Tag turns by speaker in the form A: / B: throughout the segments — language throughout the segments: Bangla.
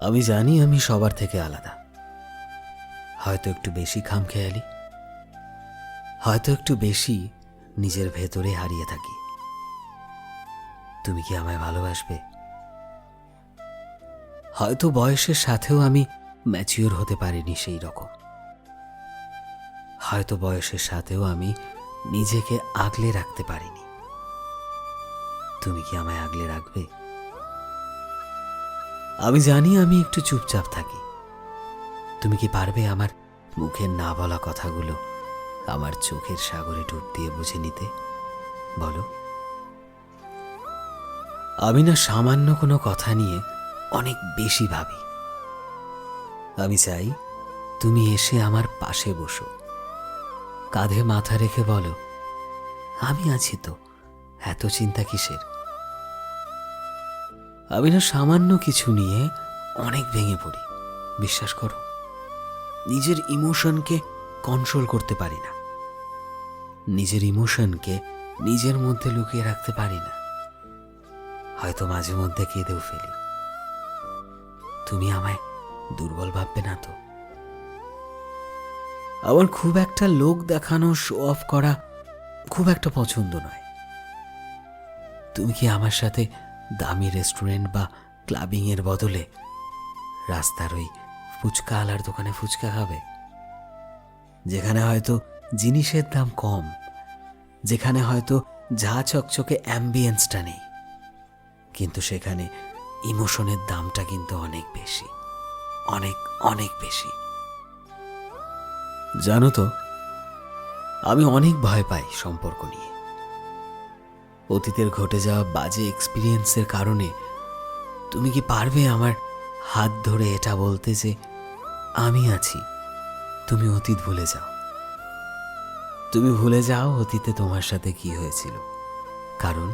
A: আমি জানি আমি সবার থেকে আলাদা। হয়তো একটু বেশি খাম খেয়ালি হয়তো একটু বেশি নিজের ভেতরে হারিয়ে থাকি। তুমি কি আমায় ভালোবাসবে? হয়তো বয়সের সাথেও আমি ম্যাচিওর হতে পারিনি সেই রকম। হয়তো বয়সের সাথেও আমি নিজেকে আগলে রাখতে পারিনি। তুমি কি আমায় আগলে রাখবে? আমি জানি আমি একটু চুপচাপ থাকি। তুমি কি পারবে আমার মুখের না বলা কথাগুলো আমার চোখের সাগরে ডুব দিয়ে বুঝে নিতে? বলো। আমি না সামান্য কোনো কথা নিয়ে অনেক বেশি ভাবি। আমি চাই তুমি এসে আমার পাশে বসো। কাঁধে মাথা রেখে বলো, আমি আছি তো, এত চিন্তা কিসের? আমি না সামান্য কিছু নিয়ে অনেক ভেঙে পড়ি। বিশ্বাস করো, নিজের ইমোশনকে কন্ট্রোল করতে পারি না। নিজের ইমোশনকে নিজের মধ্যে লুকিয়ে রাখতে পারি না। হয়তো মাঝে মধ্যে কেঁদেও ফেলি। তুমি আমায় দুর্বল ভাববে না তো? আমার খুব একটা লোক দেখানো শো অফ করা খুব একটা পছন্দ নয়। তুমি কি আমার সাথে দামি রেস্টুরেন্ট বা ক্লাবিং এর বদলে রাস্তার ওই ফুচকা আলার দোকানে ফুচকা খাবে। যেখানে হয়তো জিনিসের দাম কম, যেখানে হয়তো ঝা চকচকে অ্যাম্বিয়েন্সটা নেই, কিন্তু সেখানে ইমোশনের দামটা কিন্তু অনেক বেশি, অনেক অনেক বেশি। জানো তো, আমি অনেক ভয় পাই সম্পর্ক নিয়ে। অতীতের ঘটে যাওয়া বাজে এক্সপিরিয়েন্সের কারণে তুমি কি পারবে আমার হাত ধরে এটা বলতে যে আমি আছি? তুমি অতীত ভুলে যাও। তুমি ভুলে যাও অতীতে তোমার সাথে কি হয়েছিল। কারণ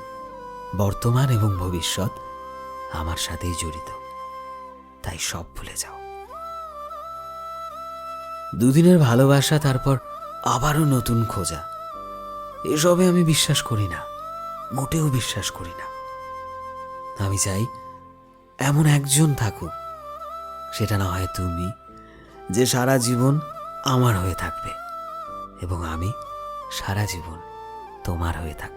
A: বর্তমান এবং ভবিষ্যৎ আমার সাথেই জড়িত। তাই সব ভুলে যাও। দুদিনের ভালোবাসা, তারপর আবারও নতুন খোঁজা। এসবে আমি বিশ্বাস করি না। মোটেও বিশ্বাস করি না। আমি চাই এমন একজন থাকুক, সেটা না হয় তুমি, যে সারা জীবন আমার হয়ে থাকবে এবং আমি সারা জীবন তোমার হয়ে থাকব।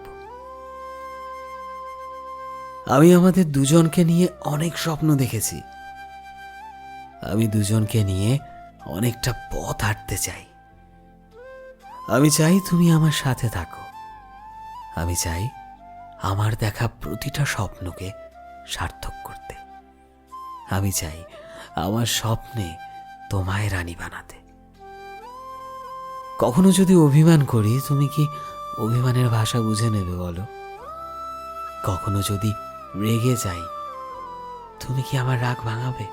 A: আমি আমাদের দুজনকে নিয়ে অনেক স্বপ্ন দেখেছি। আমি দুজনকে নিয়ে অনেকটা পথ হাঁটতে চাই। আমি চাই তুমি আমার সাথে থাকো। আমি চাই আমার দেখা প্রতিটা স্বপ্নকে সার্থক করতে। আমি চাই আমার স্বপ্নে তোমায় রানী বানাতে। কখনো যদি অভিমান করি, তুমি কি অভিমানের ভাষা বুঝে নেবে বলো? কখনো যদি রেগে যাই, তুমি কি আমার রাগ ভাঙাবে?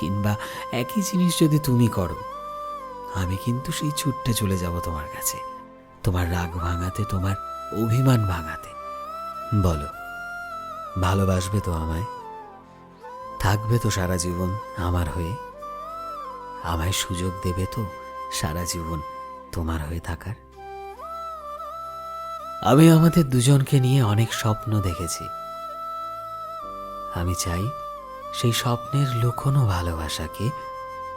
A: কিংবা একই জিনিস যদি তুমি করো, আমি কিন্তু সেই ছুট্টে চলে যাব তোমার কাছে। তোমার রাগ ভাঙাতে তোমার অভিমান ভাঙাতে। বলো, ভালোবাসবে তো আমায়? থাকবে তো সারা জীবন আমার হয়ে? আমায় সুযোগ দেবে তো সারা জীবন তোমার হয়ে থাকার? আমি আমাদের দুজনকে নিয়ে অনেক স্বপ্ন দেখেছি। আমি চাই সেই স্বপ্নের লুকোনো ভালোবাসাকে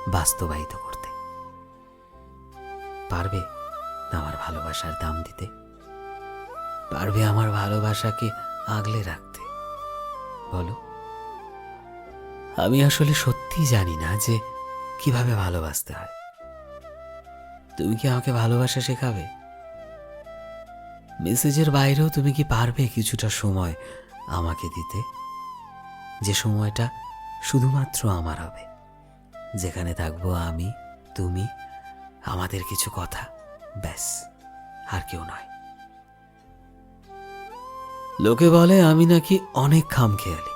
A: বাস্তবায়িত করতে। পারবে আমার ভালোবাসার দাম দিতে? পারবে আমার ভালোবাসাকে আগলে রাখতে। বলো। আমি আসলে সত্যি জানি না যে কীভাবে ভালোবাসতে হয়। তুমি কি আমাকে ভালোবাসা শেখাবে? মেসেজের বাইরেও তুমি কি পারবে কিছুটা সময় আমাকে দিতে? যে সময়টা শুধুমাত্র আমার হবে, যেখানে থাকব আমি, তুমি, আমাদের কিছু কথা, ব্যাস, আর কেউ নয়। লোকে বলে আমি নাকি অনেক খাম খেয়ালি।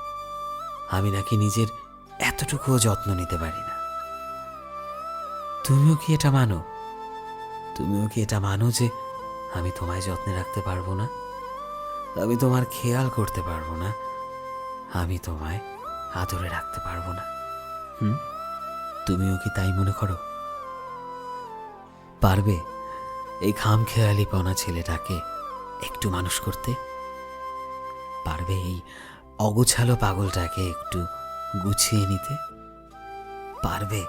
A: আমি নাকি নিজের এতটুকুও যত্ন নিতে পারি না। তুমিও কি এটা মানো? তুমিও কি এটা মানো যে আমি তোমায় যত্নে রাখতে পারব না? আমি তোমার খেয়াল করতে পারব না? আমি তোমায় আদরে রাখতে পারব না। হুম? তুমিও কি তাই মনে করো? পারবে এই খাম খেয়ালিপনা ছেলেটাকে একটু মানুষ করতে? পারবে এই অগোছালো পাগলটাকে একটু গুছিয়ে নিতে? পারবে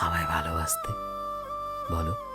A: আমায় ভালোবাসতে? বলো।